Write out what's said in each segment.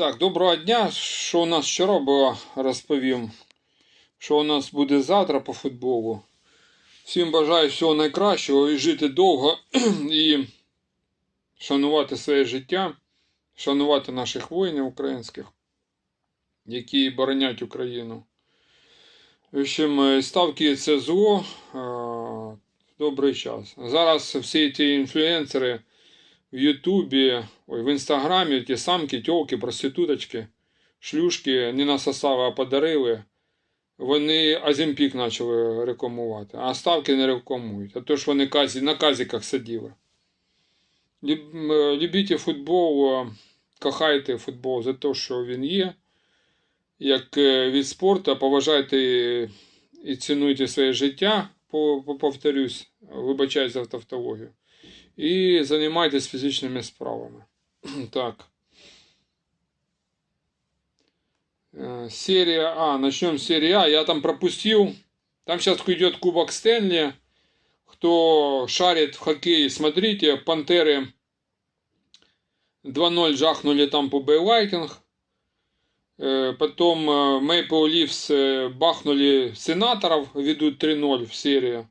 Так, доброго дня. Що у нас вчора було, розповім. Що у нас буде завтра по футболу. Всім бажаю всього найкращого і жити довго і шанувати своє життя, шанувати наших воїнів українських, які боронять Україну. В общем, е, ставки це зло. Добрий час. Зараз всі ті інфлюенсери в Ютубі, ой, в Інстаграмі ті самки, тьолки, проституточки, шлюшки не насосали, а подарили. Вони Азімпік почали рекламувати, а ставки не рекламують. А то ж вони казі, на казіках сиділи. Любіть футбол, кохайте футбол за те, що він є. Як е, від спорту, поважайте і цінуйте своє життя, повторюсь, вибачаюсь за тавтологію. І займайтесь фізичними справами. Так. Э, Серия А. Начнем с серии А. Я там пропустил. Там сейчас идет Кубок Стэнли. Кто шарит в хоккей, смотрите. Пантеры 2-0 жахнули там по Бейлайтинг. Потом Мейпл Ливс бахнули сенаторов, ведут 3-0 в серии.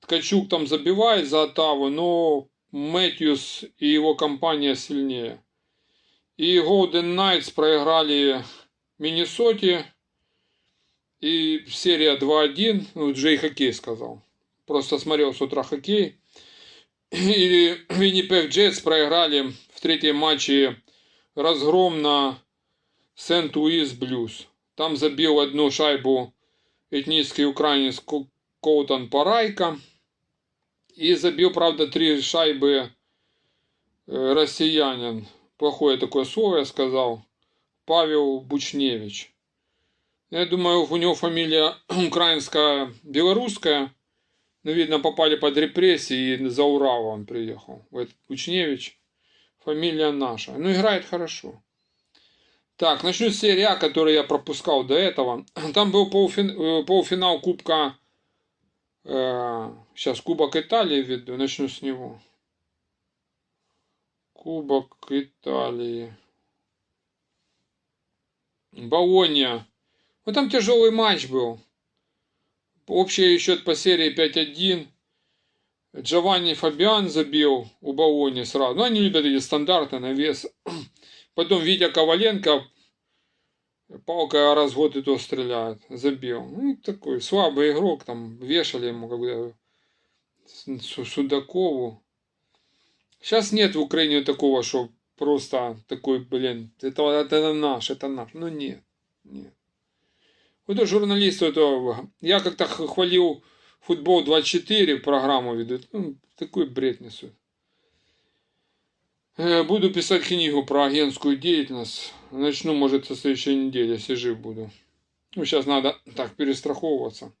Ткачук там забивает за Оттаву, но Мэтьюс и его компания сильнее. И Golden Knights проиграли Миннесоте. И серия 2-1. Ну, Джей хоккей сказал. Просто смотрел с утра хоккей. И Winnipeg Джетс проиграли в третьем матче разгром на Сент-Луис Блюз. Там забил одну шайбу этнический украинец Ко- Коутан Парайка. И забил, правда, три шайбы э, россиянин. Плохое такое слово я сказал. Павел Бучневич. Я думаю, у него фамилия украинская, белорусская. Но, видно, попали под репрессии, и за Урал он приехал. Бучневич. Фамилия наша. Ну, играет хорошо. Так, начну с серии А, которую я пропускал до этого. Там был полуфин- э, полуфинал Кубка... э, сейчас Кубок Италии веду, начну с него. Кубок Италии. Болония. Ну там тяжелый матч был. Общий счет по серии 5-1. Джованни Фабиан забил у Болони сразу. Ну, они любят эти стандарты на вес. Потом Витя Коваленко палкой раз в и то стреляет. Забил. Ну, такой слабый игрок. Там вешали ему как бы Су- Судакову. Сейчас нет в Украине такого, что просто такой, блин, это, это наш, это наш. Ну нет, нет. Вот то журналист, это, я как-то хвалил футбол 24 программу ведут. Ну, такой бред несут. Э, Буду писать книгу про агентскую деятельность. Начну, может, со следующей недели, если жив буду. Ну, сейчас надо так перестраховываться.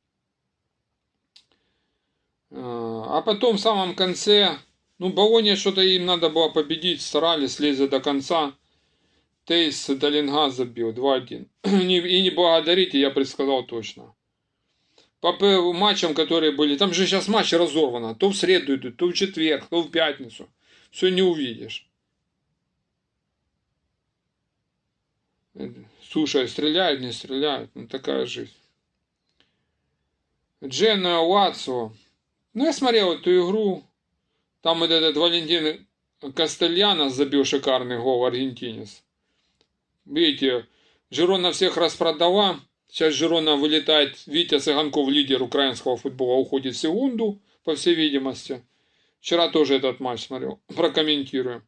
Э, А потом в самом конце, ну, Болония что-то им надо было победить, старались, лезли до конца. Тейс Далингас забил 2-1. Не- И не благодарите, я предсказал точно. По матчам, которые были, там же сейчас матчи разорвано. То в среду идут, то в четверг, то в пятницу. Все не увидишь. Слушай, стреляют, не стреляют. Ну, такая жизнь. Дженна Лацо. Ну, я смотрел эту игру. Там вот этот Валентин Кастельяно забил шикарный гол, аргентинец. Видите, Жирона всех распродала. Сейчас Жирона вылетает. Витя Цыганков, лидер украинского футбола, уходит в секунду, по всей видимости. Вчера тоже этот матч смотрел. Прокомментирую.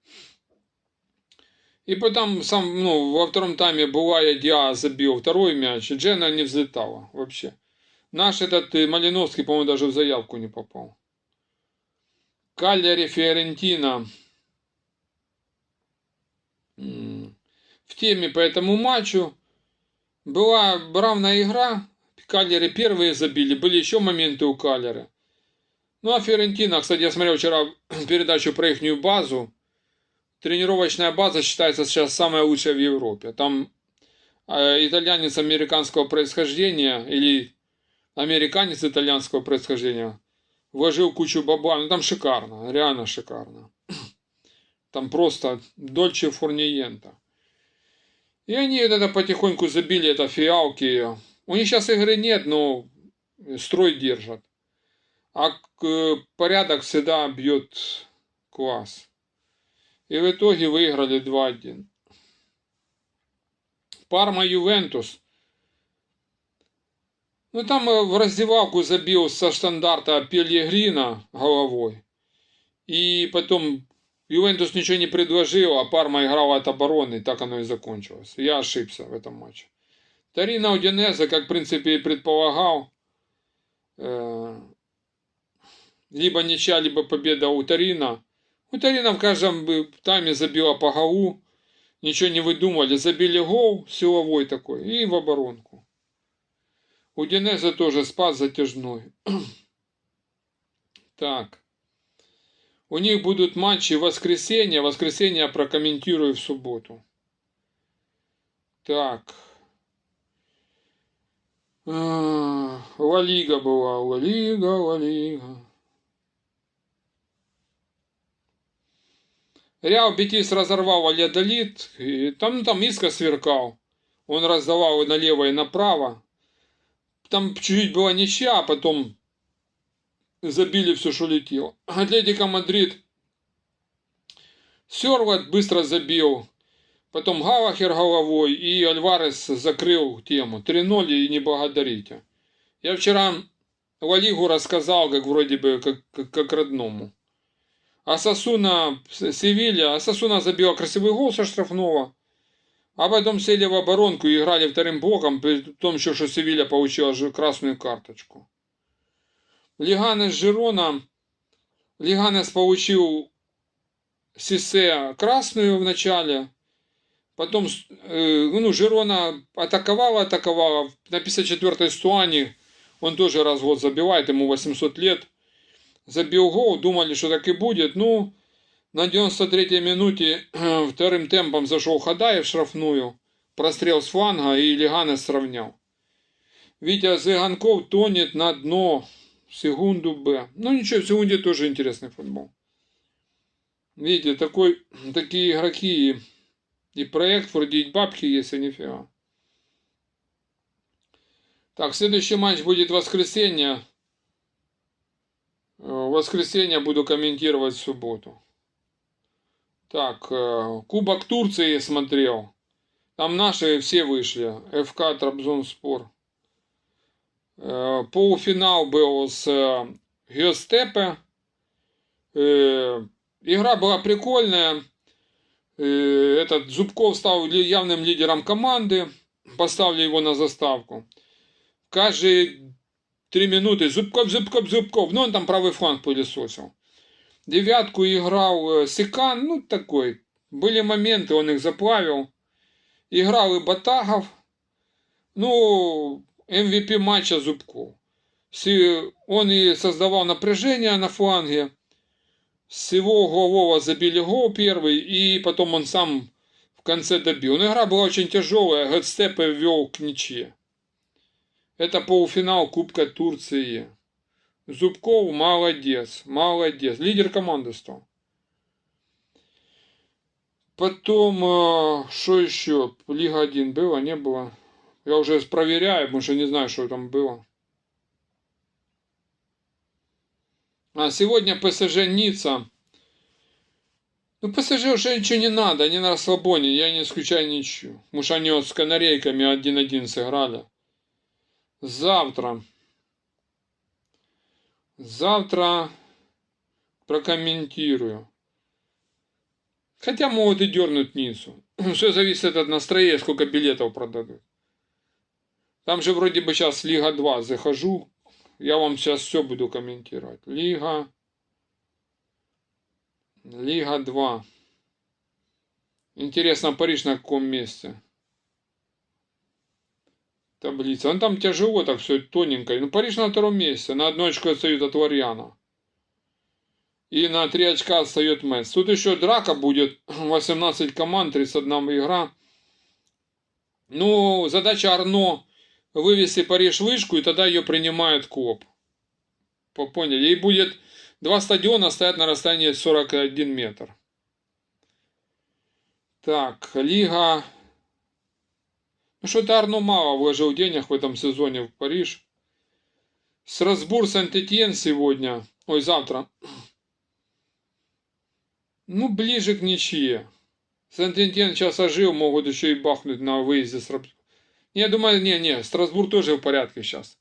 И потом сам, ну, во втором тайме Булая Диа забил второй мяч, Джена не взлетала вообще. Наш этот э, Малиновский, по-моему, даже в заявку не попал. Каллери Фиорентина. В теме по этому матчу была равная игра. Каллери первые забили, были еще моменты у Каллера. Ну а Фиорентина, кстати, я смотрел вчера передачу про их базу. Тренировочная база считается сейчас самая лучшая в Европе. Там э, итальянец американского происхождения или американец итальянского происхождения вложил кучу бабла. Ну там шикарно, реально шикарно. Там просто Дольче Фурниента. И они это потихоньку забили, это фиалки. У них сейчас игры нет, но строй держат. А к- порядок всегда бьет класс. И в итоге выиграли 2-1. Парма Ювентус. Ну там в раздевалку забил со штандарта Пелегрина головой. И потом Ювентус ничего не предложил, а Парма играла от обороны, и так оно и закончилось. Я ошибся в этом матче. Тарина Удинеза, как в принципе и предполагал, э, либо ничья, либо победа у Тарина. У Тарина в каждом тайме забила по голу, ничего не выдумали, забили гол силовой такой и в оборонку. У Динеза тоже спас затяжной. так. У них будут матчи воскресенье. Воскресенье я прокомментирую в субботу. Так. А, Ла Лига была. Ла Лига, Ла Лига. Реал Бетис разорвал Валядолит. И там, там Иска сверкал. Он раздавал и налево, и направо. Там чуть-чуть была ничья, а потом забили все, что летело. Атлетика Мадрид. Серлот быстро забил. Потом Галахер головой и Альварес закрыл тему. 3-0 и не благодарите. Я вчера Лалигу рассказал, как вроде бы, как, как, как родному. А Сосуна, Севилья, а Сосуна забила красивый гол со штрафного. А потом сели в оборонку и играли вторым блоком, при том еще, что Севилья получила красную карточку. Лиганес Жирона. Лиганес получил Сисе красную в начале. Потом э, ну, Жирона атаковала, атаковала. На 54-й Стуане он тоже развод забивает, ему 800 лет. Забил гол, думали, что так и будет. Ну, на 93-й минуте вторым темпом зашел Хадаев в штрафную. Прострел с фланга и Лиганес сравнял. Витя Зыганков тонет на дно в секунду Б. Ну ничего, в секунде тоже интересный футбол. Видите, такой, такие игроки и, проект вроде бабки есть, а нифига. Так, следующий матч будет воскресенье. В воскресенье буду комментировать в субботу. Так, э, Кубок Турции смотрел. Там наши все вышли. ФК Трабзонспор. Э, полуфинал был с э, Гёстепе. Игра была прикольная. Этот Зубков стал явным лидером команды. Поставили его на заставку. Каждые три минуты Зубков, Зубков, Зубков. Ну, он там правый фланг пылесосил. Девятку играл Сикан, ну такой. Были моменты, он их заплавил. Играл и Батагов. Ну, MVP матча Зубков. Он и создавал напряжение на фланге. С его голового забили гол первый, и потом он сам в конце добил. Но игра была очень тяжелая, Гэдстепе ввел к ничье. Это полуфинал Кубка Турции. Зубков молодец, молодец. Лидер команды стал. Потом, что еще? Лига 1 было, не было? Я уже проверяю, потому что не знаю, что там было. А сегодня ПСЖ Ницца. Ну, ПСЖ уже ничего не надо, они на расслабоне, я не исключаю ничью. Потому что они вот с канарейками 1-1 сыграли. Завтра. Завтра прокомментирую. Хотя могут и дернуть Ниццу. Все зависит от настроения, сколько билетов продадут. Там же вроде бы сейчас Лига 2 захожу. Я вам сейчас все буду комментировать. Лига. Лига 2. Интересно, Париж на каком месте? Таблица. Он там тяжело так все тоненько. Ну, Париж на втором месте. На одно очко отстает от Варьяна. И на три очка отстает Мэтс. Тут еще драка будет. 18 команд, 31 игра. Ну, задача Арно вывести Париж вышку, и тогда ее принимает Коп. Поняли? И будет два стадиона стоят на расстоянии 41 метр. Так, Лига Ну, что-то Арно мало вложил денег в этом сезоне в Париж. Страсбург, Сент-Этьен сегодня. Ой, завтра. Ну, ближе к ничье. Сент-Этьен сейчас ожил, могут еще и бахнуть на выезде. С... Я думаю, не, не, Страсбург тоже в порядке сейчас.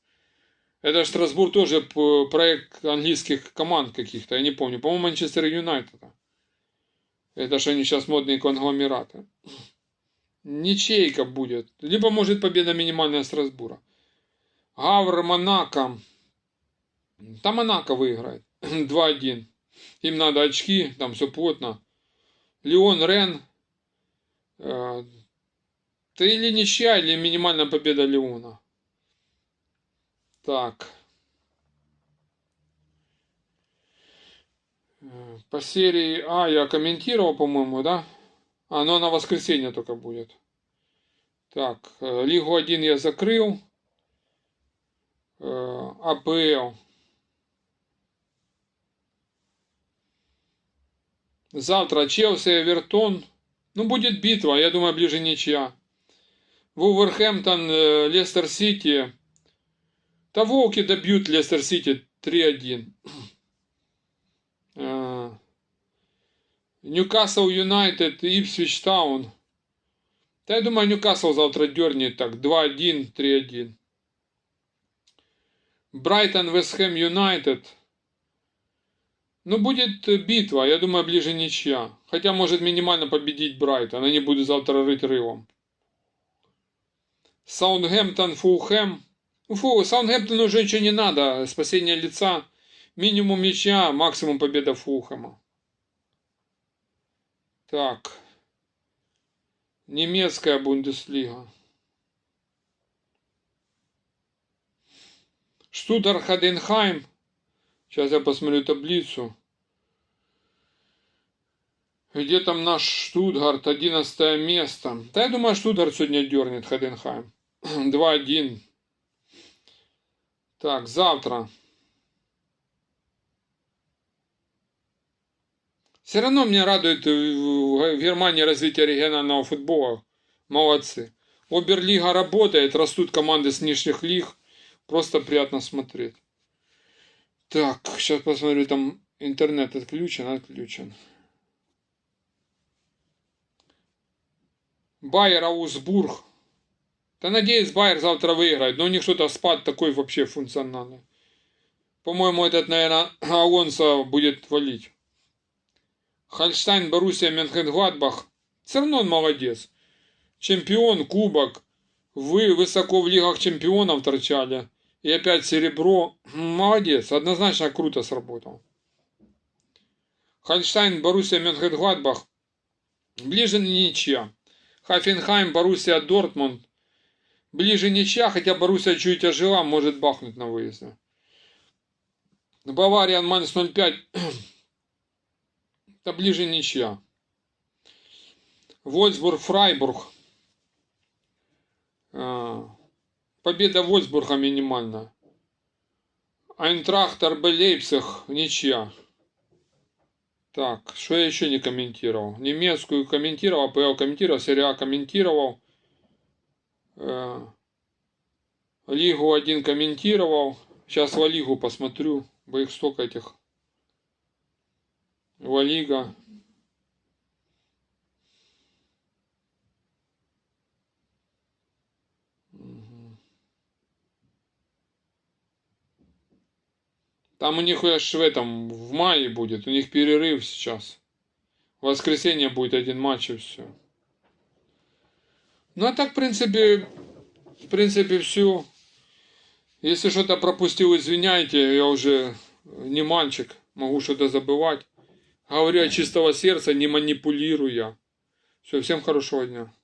Это Страсбург тоже проект английских команд каких-то, я не помню. По-моему, Манчестер Юнайтед. Это же они сейчас модные конгломераты. Ничейка будет. Либо может победа минимальная Страсбура. Гавр, Монако. Там Монако выиграет. 2-1. Им надо очки, там все плотно. Леон, Рен. Э, ты или ничья, или минимальная победа Леона. Так. Э, по серии А я комментировал, по-моему, да? А, ну на воскресенье только будет. Так, э, Лигу 1 я закрыл. Э, АПЛ. Завтра Челси, Эвертон. Ну, будет битва, я думаю, ближе ничья. Вулверхэмптон, Лестер Сити. Да волки добьют Лестер Сити 3-1. Ньюкасл Юнайтед, Ипсвич Таун. Да я думаю, Ньюкасл завтра дернет так. 2-1, 3-1. Брайтон, Вестхэм Юнайтед. Ну, будет битва. Я думаю, ближе ничья. Хотя может минимально победить Брайтон. Они будут завтра рыть рылом. Саундгемптон, Фулхэм. Фу, Саундгемптону уже ничего не надо. Спасение лица. Минимум мяча, максимум победа Фулхэма. Так. Немецкая Бундеслига. Штутер Хаденхайм. Сейчас я посмотрю таблицу. Где там наш Штутгарт? 11 место. Да я думаю, Штутгарт сегодня дернет Хаденхайм. 2-1. Так, завтра. Все равно меня радует э, в Германии развитие регионального футбола. Молодцы. Оберлига работает, растут команды с нижних лиг. Просто приятно смотреть. Так, сейчас посмотрю, там интернет отключен, отключен. Байер Аусбург. Да надеюсь, Байер завтра выиграет, но у них что-то спад такой вообще функциональный. По-моему, этот, наверное, Алонсо будет валить. Хольштайн, Боруссия, Менхенгладбах. Все равно он молодец. Чемпион, кубок. Вы высоко в лигах чемпионов торчали. И опять серебро. Молодец. Однозначно круто сработал. Хольштайн, Боруссия, Менхенгладбах. Ближе ничья. Хафенхайм, Боруссия, Дортмунд. Ближе ничья, хотя Боруссия чуть ожила, может бахнуть на выезде. Бавария, Майнс 05. Да ближе ничья. Вольсбург, Фрайбург. А, победа Вольсбурга минимальная. Айнтрахт, РБ Лейпциг, ничья. Так, что я еще не комментировал? Немецкую комментировал, АПЛ комментировал, серия комментировал. Э, Лигу один комментировал. Сейчас в Лигу посмотрю, бо их столько этих Валига. Там у них аж в этом, в мае будет, у них перерыв сейчас. В воскресенье будет один матч и все. Ну а так, в принципе, в принципе, все. Если что-то пропустил, извиняйте, я уже не мальчик, могу что-то забывать. Говорю от чистого сердца, не манипулируя. Все, всем хорошего дня.